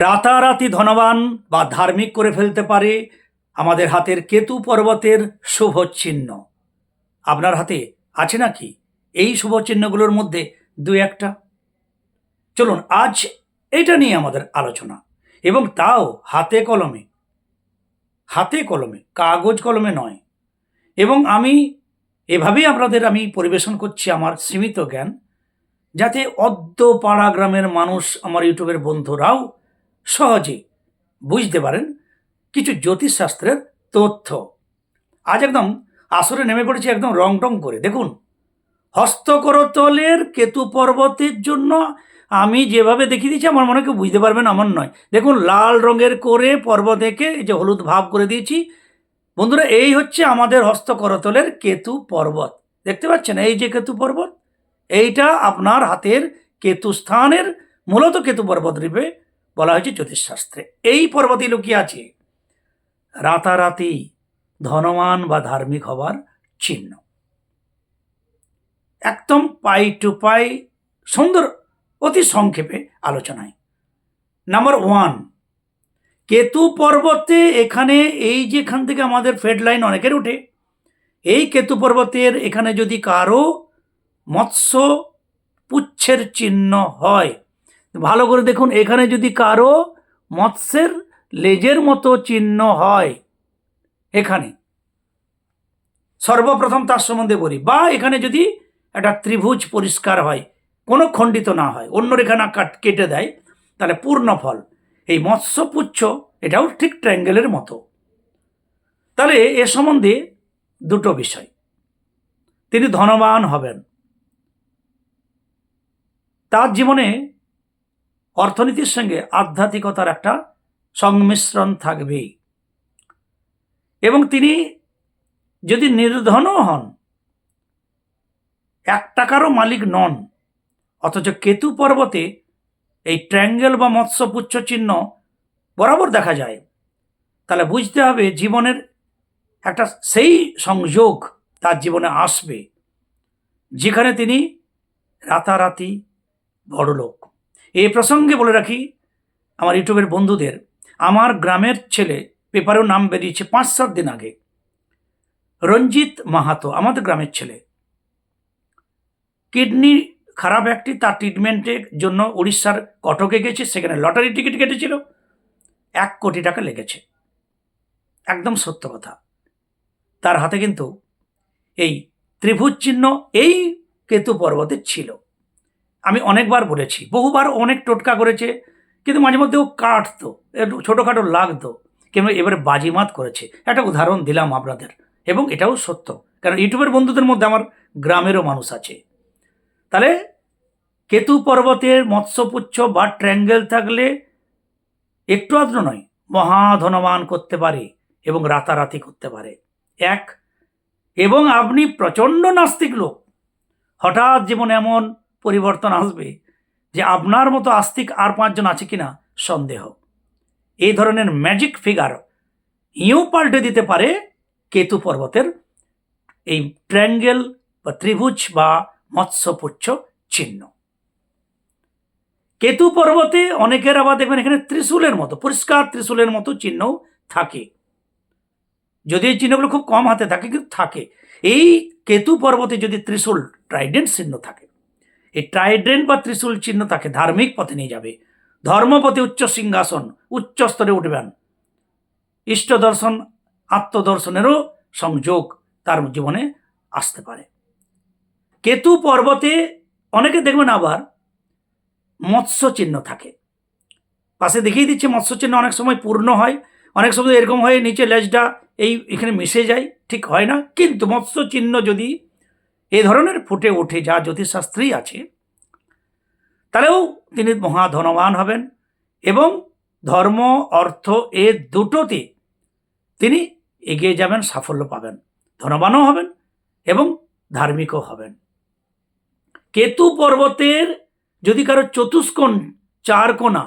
রাতারাতি ধনবান বা ধার্মিক করে ফেলতে পারে আমাদের হাতের কেতু পর্বতের শুভ চিহ্ন আপনার হাতে আছে নাকি এই শুভ চিহ্নগুলোর মধ্যে দু একটা? চলুন, আজ এটা নিয়ে আমাদের আলোচনা। এবং তাও হাতে কলমে। হাতে কলমে, কাগজ কলমে নয়। এবং আমি, এভাবেই আপনাদের আমি পরিবেশন করছি আমার সীমিত জ্ঞান, যাতে অদ্য পাড়া গ্রামের মানুষ, আমার ইউটিউবের বন্ধুরাও সহজে বুঝতে পারেন? কিছু জ্যোতিষশাস্ত্রের তথ্য। আজ একদম আসরে নেমে পড়েছে একদম রং টং করে। দেখুন, হস্তকরতলের কেতু পর্বতের জন্য আমি যেভাবে দেখিয়ে দিয়েছি, আমার মনে কেউ বুঝতে পারবেন আমার নয়। দেখুন, লাল রঙের করে পর্বত এঁকে এই যে হলুদ ভাব করে দিয়েছি। বন্ধুরা, এই হচ্ছে আমাদের হস্তকরতলের কেতু পর্বত। দেখতে পাচ্ছেন? এই যে কেতু পর্বত, এইটা আপনার হাতের কেতু স্থানের মূলত কেতু পর্বত রূপে বলা হয়েছে জ্যোতিষশাস্ত্রে। এই পর্বতে লুকিয়ে আছে। রাতারাতি ধনবান বা ধার্মিক হবার চিহ্ন। একদম পাই টু পাই সুন্দর অতি সংক্ষেপে আলোচনায়। নাম্বার ওয়ান, কেতু পর্বতে এখানে এই যেখান থেকে আমাদের ফেড লাইন অনেকের উঠে, এই কেতু পর্বতের এখানে যদি কারও মৎস্য পুচ্ছের চিহ্ন হয় ভালো করে দেখুন, এখানে যদি কারও মৎস্যের লেজের মতো চিহ্ন হয়, এখানে। সর্বপ্রথম তার সম্বন্ধে বলি। বা এখানে যদি একটা ত্রিভুজ পরিষ্কার হয়, কোনো খণ্ডিত না হয়, অন্য রেখা না কাট, কেটে দেয়, তাহলে পূর্ণ ফল। এই মৎস্যপুচ্ছ, এটাও ঠিক ট্রায়াঙ্গেলের মতো। তাহলে এ সম্বন্ধে দুটো বিষয়। তিনি ধনবান হবেন। তার জীবনে অর্থনীতির সঙ্গে আধ্যাত্মিকতার একটা সংমিশ্রণ থাকবেই এবং তিনি যদি নির্ধনও হন, এক টাকারও মালিক নন, অথচ কেতু পর্বতে এই ট্র্যাঙ্গেল বা মৎস্যপুচ্ছ চিহ্ন বরাবর দেখা যায়, তাহলে বুঝতে হবে জীবনের একটা সেই সংযোগ তার জীবনে আসবে, যেখানে তিনি রাতারাতি বড়লোক। এই প্রসঙ্গে বলে রাখি, আমার ইউটিউবের বন্ধুদের, আমার গ্রামের ছেলে পেপারেও নাম বেরিয়েছে পাঁচ সাত দিন আগে। রঞ্জিত মাহাতো, আমাদের গ্রামের ছেলে। কিডনি খারাপ একটি, তার ট্রিটমেন্টের জন্য উড়িষ্যার কটকে গেছে, সেখানে লটারি টিকিট কেটেছিল, এক কোটি টাকা লেগেছে। একদম সত্য কথা। তার হাতে কিন্তু এই ত্রিভুজ চিহ্ন এই কেতু পর্বতে ছিল। আমি অনেকবার বলেছি, বহুবার অনেক টোটকা করেছে, কিন্তু মাঝে মধ্যে ও কাটতো, একটু ছোটোখাটো লাগতো, কিন্তু এবারে বাজিমাত করেছে। একটা উদাহরণ দিলাম আপনাদের, এবং এটাও সত্য, কারণ ইউটিউবের বন্ধুদের মধ্যে আমার গ্রামেরও মানুষ আছে। তাহলে কেতু পর্বতের মৎস্যপুচ্ছ বা ট্র্যাঙ্গেল থাকলে একটু আদ্র নয়, মহাধনবান করতে পারে এবং রাতারাতি করতে পারে। এক, এবং আপনি প্রচণ্ড নাস্তিক লোক, হঠাৎ জীবনে এমন পরিবর্তন আসবে যে আপনার মতো আস্তিক আর পাঁচজন আছে কিনা সন্দেহ। এই ধরনের ম্যাজিক ফিগার ইও পাল্টে দিতে পারে কেতু পর্বতের এই ট্র্যাঙ্গেল বা ত্রিভুজ বা মৎস্যপুচ্ছ চিহ্ন। কেতু পর্বতে অনেকের আবার দেখবেন এখানে ত্রিশূলের মতো, পরিষ্কার ত্রিশূলের মতো চিহ্ন থাকে। যদি এই চিহ্নগুলো খুব কম হাতে থাকে, কিন্তু থাকে। এই কেতু পর্বতে যদি ত্রিশূল ট্রাইডেন্ট চিহ্ন থাকে এই ট্রাইডেন্ট বা ত্রিশূল চিহ্ন তাকে ধার্মিক পথে নিয়ে যাবে। ধর্মপথে উচ্চ সিংহাসন, উচ্চ স্তরে উঠবেন। ইষ্ট দর্শন আত্মদর্শনেরও সংযোগ তার জীবনে আসতে পারে। কেতু পর্বতে অনেকে দেখবেন আবার মৎস্য চিহ্ন থাকে। পাশে দেখিয়ে দিচ্ছে মৎস্য চিহ্ন অনেক সময় পূর্ণ হয়, অনেক সময় এরকম হয়ে নিচে লেজটা এই এখানে মিশে যায়, ঠিক হয় না। কিন্তু মৎস্য চিহ্ন যদি এ ধরনের ফুটে ওঠে যা জ্যোতিষশাস্ত্রেই আছে, তাহলেও তিনি মহাধনবান হবেন এবং ধর্ম, অর্থ এ দুটোতে তিনি এগিয়ে যাবেন, সাফল্য পাবেন। ধনবানও হবেন এবং ধার্মিকও হবেন। কেতু পর্বতের যদি কারও চতুষ্কোণ চার কোণা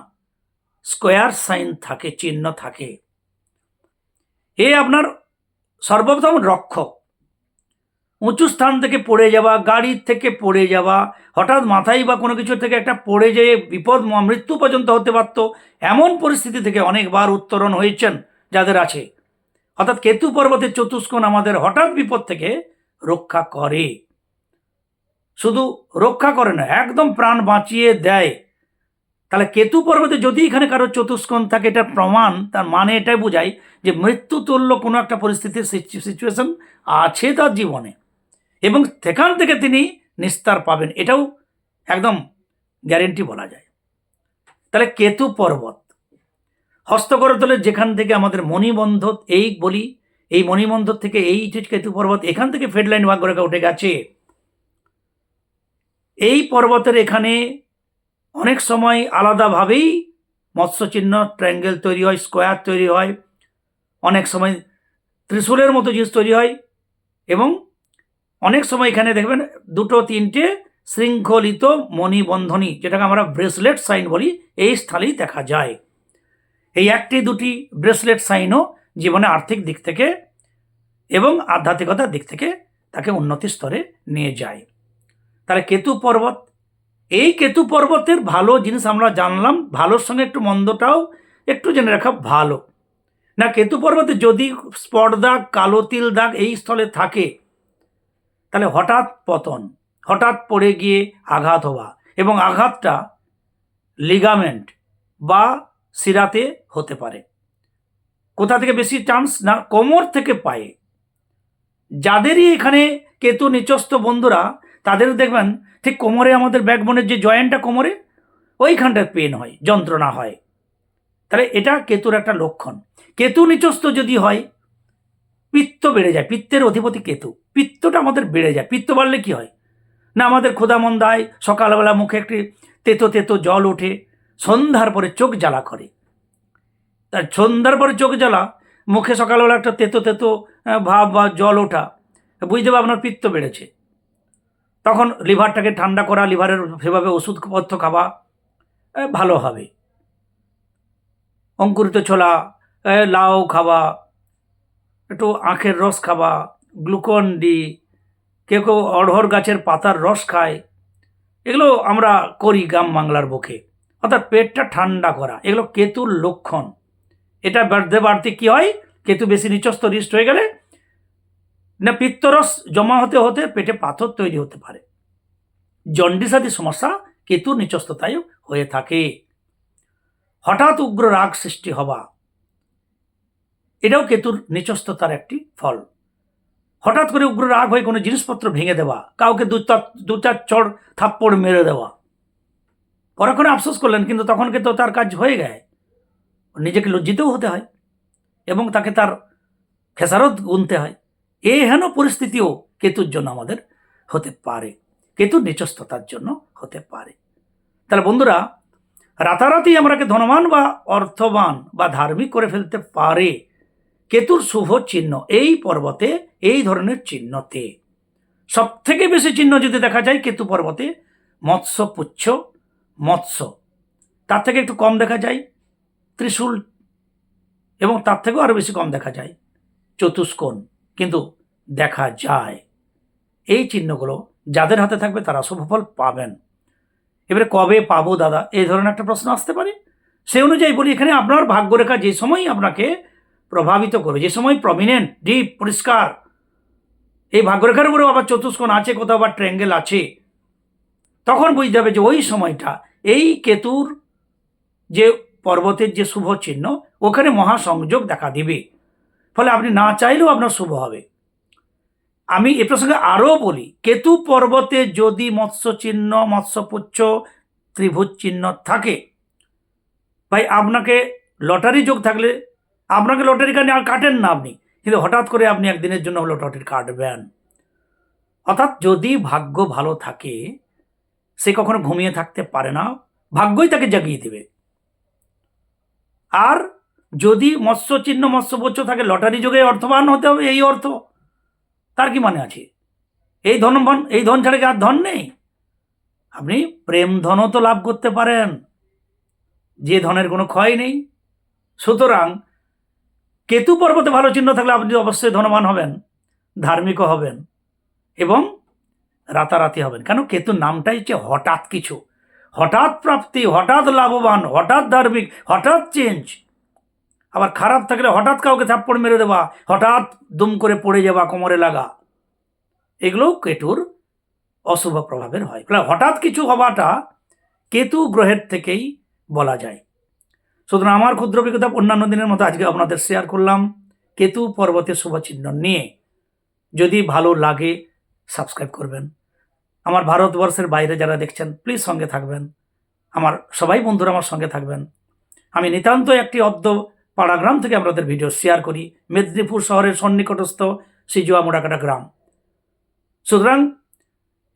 স্কোয়ার সাইন থাকে, চিহ্ন থাকে, এ আপনার সর্বপ্রথম রক্ষক। উঁচু স্থান থেকে পড়ে যাওয়া গাড়ির থেকে পড়ে যাওয়া, হঠাৎ মাথায় বা কোনো কিছু থেকে একটা পড়ে যেয়ে বিপদ মৃত্যু পর্যন্ত হতে পারত, এমন পরিস্থিতি থেকে অনেকবার উত্তরণ হয়েছেন যাদের আছে। অর্থাৎ কেতু পর্বতের চতুষ্কোণ আমাদের হঠাৎ বিপদ থেকে রক্ষা করে। শুধু রক্ষা করে না, একদম প্রাণ বাঁচিয়ে দেয়। তাহলে কেতু পর্বতে যদি এখানে কারও চতুষ্কোণ থাকে, এটা প্রমাণ, তার মানে এটাই বোঝায় যে মৃত্যু তুল্য কোনো একটা পরিস্থিতির সিচুয়েশন আছে তার জীবনে। এবং সেখান থেকে তিনি নিস্তার পাবেন। এটাও একদম গ্যারেন্টি বলা যায়। তাহলে কেতু পর্বত। হস্তকরতলের যেখান থেকে আমাদের মণিবন্ধ এই বলি, এই মণিবন্ধ থেকে এই কেতু পর্বত, এখান থেকে ফেড লাইন ভাগ্যরেখা উঠে গেছে। এই পর্বতের এখানে অনেক সময় আলাদাভাবেই মৎস্যচিহ্ন, ট্রায়াঙ্গেল তৈরি হয়, স্কোয়ার তৈরি হয়, অনেক সময় ত্রিশূলের মতো জিনিস তৈরি হয় এবং অনেক সময় এখানে দেখবেন দুটো তিনটে শৃঙ্খলিত মণিবন্ধনী, যেটাকে আমরা ব্রেসলেট সাইন বলি, এই স্থলেই দেখা যায়। এই একটি দুটি ব্রেসলেট সাইনও জীবনে আর্থিক দিক থেকে এবং আধ্যাত্মিকতার দিক থেকে তাকে উন্নতি স্তরে নিয়ে যায়। তাহলে কেতু পর্বত, এই কেতু পর্বতের ভালো জিনিস আমরা জানলাম, ভালোর সঙ্গে একটু মন্দটাও একটু জেনে রাখা ভালো। না, কেতু পর্বতে যদি স্পট দাগ কালো তিল দাগ এই স্থলে থাকে তাহলে হঠাৎ পতন, হঠাৎ পড়ে গিয়ে আঘাত হওয়া এবং আঘাতটা লিগামেন্ট বা শিরাতে হতে পারে। কোথা থেকে বেশি চান্স না কোমর থেকে পায়ে? যাদেরই এখানে কেতু নিচস্থ বন্ধুরা তাদের দেখবেন ঠিক কোমরে আমাদের ব্যাকবোনের যে জয়েন্টটা কোমরে, ওইখানটায় পেন হয়, যন্ত্রণা হয়। তাহলে এটা কেতুর একটা লক্ষণ। কেতু নিচস্থ যদি হয় পিত্ত বেড়ে যায়, পিত্তের অধিপতি কেতু। পিত্তটা আমাদের বেড়ে যায়। পিত্ত বাড়লে কি হয়? না আমাদের ক্ষুধা মন্দায় সকালবেলা মুখে একটি তেতো তেতো জল ওঠে, সন্ধ্যার পরে চোখ জ্বালা করে। তার সন্ধ্যার পরে চোখ জ্বালা, মুখে সকালবেলা একটা তেতো তেতো ভাব বা জল ওঠা, বুঝতে পারবে আপনার পিত্ত বেড়েছে। তখন লিভারটাকে ঠান্ডা করা, লিভারের সেভাবে ওষুধপত্র খাওয়া ভালো হবে। অঙ্কুরিত ছোলা লাউ খাওয়া একটু আখের রস খাওয়া গ্লুকন ডি, কেউ কেউ অড়হর গাছের পাতার রস খায়। এগুলো আমরা করি গ্রাম বাংলার বুকে। অর্থাৎ পেটটা ঠান্ডা করা, এগুলো কেতুর লক্ষণ। এটা বাড়তে বাড়তে কী হয়? কেতু বেশি নিচস্থ রিস্ট হয়ে গেলে না পিত্তরস জমা হতে হতে পেটে পাথর তৈরি হতে পারে। জন্ডিস আদি সমস্যা কেতুর নিচস্থতায় হয়ে থাকে। হঠাৎ উগ্র রাগ সৃষ্টি হওয়া এটাও কেতুর নিচস্থতার একটি ফল। হঠাৎ করে উগ্র রাগ হয়ে কোনো জিনিসপত্র ভেঙে দেওয়া, কাউকে দু চার চড় থাপ্পড় মেরে দেওয়া। পরক্ষণে আফসোস করলেন, কিন্তু তখন কিন্তু তার কাজ হয়ে গেছে। নিজেকে লজ্জিতও হতে হয় এবং তাকে তার খেসারত গুনতে হয়। এই হেন পরিস্থিতিও কেতুর জন্য আমাদের হতে পারে। কেতুর নিচস্থতার জন্য হতে পারে। তাহলে বন্ধুরা, রাতারাতি আমরাকে ধনবান বা অর্থবান বা ধার্মিক করে ফেলতে পারে। কেতুর শুভ চিহ্ন, এই পর্বতে এই ধরনের চিহ্নতে। সব থেকে বেশি চিহ্ন যদি দেখা যায় কেতু পর্বতে, মৎস্য পুচ্ছ, মৎস্য। তার থেকে একটু কম দেখা যায়, ত্রিশূল, এবং তার থেকেও আরও বেশি কম দেখা যায়, চতুষ্কোণ। কিন্তু দেখা যায়, এই চিহ্নগুলো যাদের হাতে থাকবে তারা শুভফল পাবেন। এবারে কবে পাবো দাদা? এই ধরনের একটা প্রশ্ন আসতে পারে। সেই অনুযায়ী বলি, এখানে আপনার ভাগ্যরেখা যে সময় আপনাকে প্রভাবিত করবে। যে সময় প্রমিনেন্ট ডিপ পরিষ্কার, এই ভাগ্যরেখার উপরেও আবার চতুষ্কোণ আছে কোথাও আবার ট্র্যাঙ্গেল আছে, তখন বুঝতে হবে যে ওই সময়টা, এই কেতুর যে পর্বতের যে শুভ চিহ্ন, ওখানে মহাসংযোগ দেখা দিবে। ফলে আপনি না চাইলেও আপনার শুভ হবে। আমি এ প্রসঙ্গে আরও বলি, কেতু পর্বতে যদি মৎস্য চিহ্ন মৎস্যপুচ্ছ ত্রিভুজ চিহ্ন থাকে, ভাই, আপনাকে লটারি যোগ থাকলে আপনাকে লটারি আর কাটেন না আপনি। কিন্তু হঠাৎ করে আপনি একদিনের জন্য লটারি কাটবেন অর্থাৎ যদি ভাগ্য ভালো থাকে, সে কখনো ঘুমিয়ে থাকতে পারে না, ভাগ্যই তাকে জাগিয়ে দেবে। আর যদি মৎস্য চিহ্ন মৎস্যপুচ্ছ থাকে, লটারি যোগে অর্থবান হতে হবে, এই অর্থ, তার কি মানে আছে? এই ধনবান এই ধন ছাড়া কি আর ধন নেই? আপনি প্রেম ধনও তো লাভ করতে পারেন, যে ধনের কোনো ক্ষয় নেই। সুতরাং কেতু পর্বতে ভালো চিহ্ন থাকলে আপনি অবশ্যই ধনবান হবেন, ধার্মিকও হবেন এবং রাতারাতি হবেন। কেন? কেতুর নামটাই হচ্ছে হঠাৎ কিছু। হঠাৎ প্রাপ্তি, হঠাৎ লাভবান, হঠাৎ ধার্মিক, হঠাৎ চেঞ্জ আবার খারাপ থাকলে হঠাৎ কাউকে থাপ্পড় মেরে দেওয়া, হঠাৎ দুম করে পড়ে যাওয়া, কোমরে লাগা। এগুলো কেতুর অশুভ প্রভাবের হয়। হঠাৎ কিছু হওয়াটা কেতু গ্রহের থেকেই বলা যায়। সুতরাং আমার ক্ষুদ্র অভিজ্ঞতা অন্যান্য দিনের মতো আজকে আপনাদের শেয়ার করলাম। কেতু পর্বতের শুভচিহ্ন নিয়ে। যদি ভালো লাগে সাবস্ক্রাইব করবেন। আমার ভারতবর্ষের বাইরে যারা দেখছেন প্লিজ সঙ্গে থাকবেন। আমার সবাই বন্ধুরা আমার সঙ্গে থাকবেন। আমি নিতান্ত একটি অদ্য পাড়াগ্রাম থেকে আপনাদের ভিডিও শেয়ার করি। মেদিনীপুর শহরের সন্নিকটস্থ সিজুয়া মোড়াকাটা গ্রাম। সুতরাং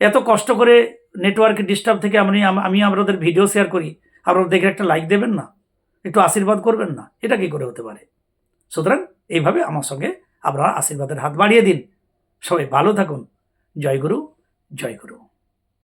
এত কষ্ট করে নেটওয়ার্ক ডিস্টার্ব থেকে আমি আমি আপনাদের ভিডিও শেয়ার করি। আপনারা দেখে একটা লাইক দেবেন না? একটু আশীর্বাদ করবেন না, এটা কি করে হতে পারে? সুতরাং এইভাবে আমার সঙ্গে আপনারা আশীর্বাদের হাত বাড়িয়ে দিন। সবাই ভালো থাকুন। জয় গুরু জয় গুরু।